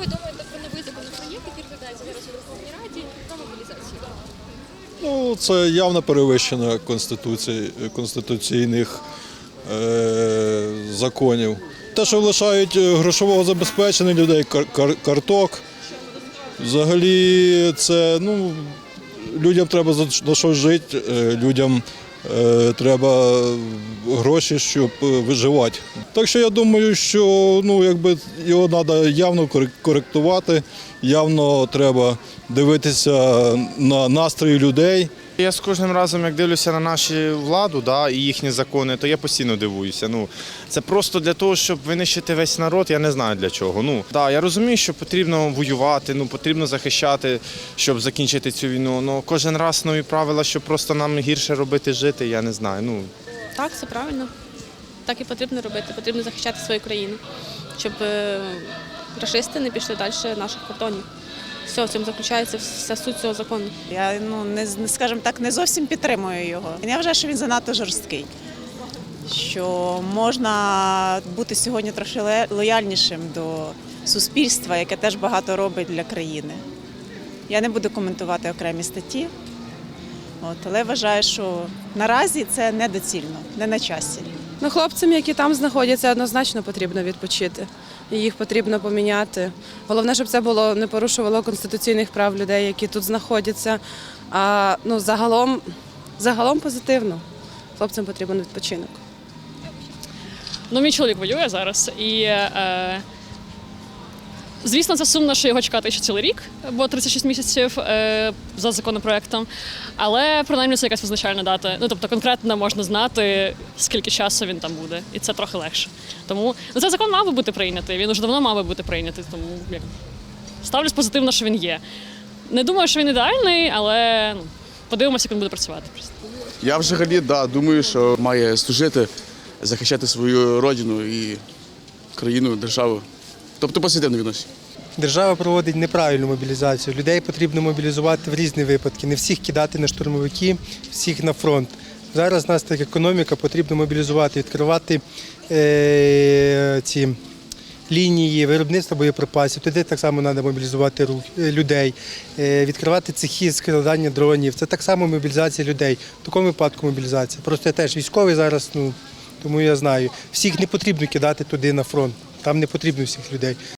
ви думаєте про новий законопроєкт, який розглядається зараз у Верховній Раді про мобілізацію? Ну, це явне перевищення конституції, конституційних е, законів. Те, що лишають е, грошового забезпечення людей, кар- кар- карток. Взагалі, це ну, людям треба за, за що жити, е, людям треба гроші, щоб е, виживати. Так що я думаю, що ну, якби його треба явно корек- коректувати, явно треба дивитися на настрої людей. Я з кожним разом, як дивлюся на нашу владу да, і їхні закони, то я постійно дивуюся. Ну, це просто для того, щоб винищити весь народ, я не знаю для чого. Ну, да, я розумію, що потрібно воювати, ну, потрібно захищати, щоб закінчити цю війну. Ну, кожен раз нові правила, щоб просто нам гірше робити жити, я не знаю. Ну, Так, це правильно. Так і потрібно робити. Потрібно захищати свою країну, щоб е, рашисти не пішли далі наших кордонів. Все, в цьому заключається вся суть цього закону. Я ну не скажімо так, не зовсім підтримую його. Я вважаю, що він занадто жорсткий. Що можна бути сьогодні трохи лояльнішим до суспільства, яке теж багато робить для країни. Я не буду коментувати окремі статті, от, але вважаю, що наразі це недоцільно, не на часі. Ну, хлопцям, які там знаходяться, однозначно потрібно відпочити. Їх потрібно поміняти. Головне, щоб це було не порушувало конституційних прав людей, які тут знаходяться. А ну, загалом, загалом позитивно. Хлопцям потрібен відпочинок. Ну, мій чоловік воює зараз, і е, звісно, це сумно, що його чекати ще цілий рік, бо 36 місяців е, за законопроектом. Але принаймні це якась визначальна дата. Ну тобто конкретно можна знати, скільки часу він там буде, і це трохи легше. Тому ну, цей закон мав би бути прийнятий. Він уже давно мав би бути прийнятий. Тому як ставлюсь позитивно, що він є. Не думаю, що він ідеальний, але ну, подивимося, як він буде працювати. Просто. Я взагалі да, думаю, що має служити, захищати свою родину і країну, державу. Тобто позитивно відношення. Держава проводить неправильну мобілізацію. Людей потрібно мобілізувати в різні випадки. Не всіх кидати на штурмовики, всіх на фронт. Зараз у нас так економіка, потрібно мобілізувати, відкривати е, ці лінії виробництва боєприпасів. Туди так само треба мобілізувати е, людей, е, відкривати цехи складання дронів. Це так само мобілізація людей. В такому випадку мобілізація. Просто я теж військовий зараз, ну тому я знаю. Всіх не потрібно кидати туди на фронт. Там не потрібно всіх людей.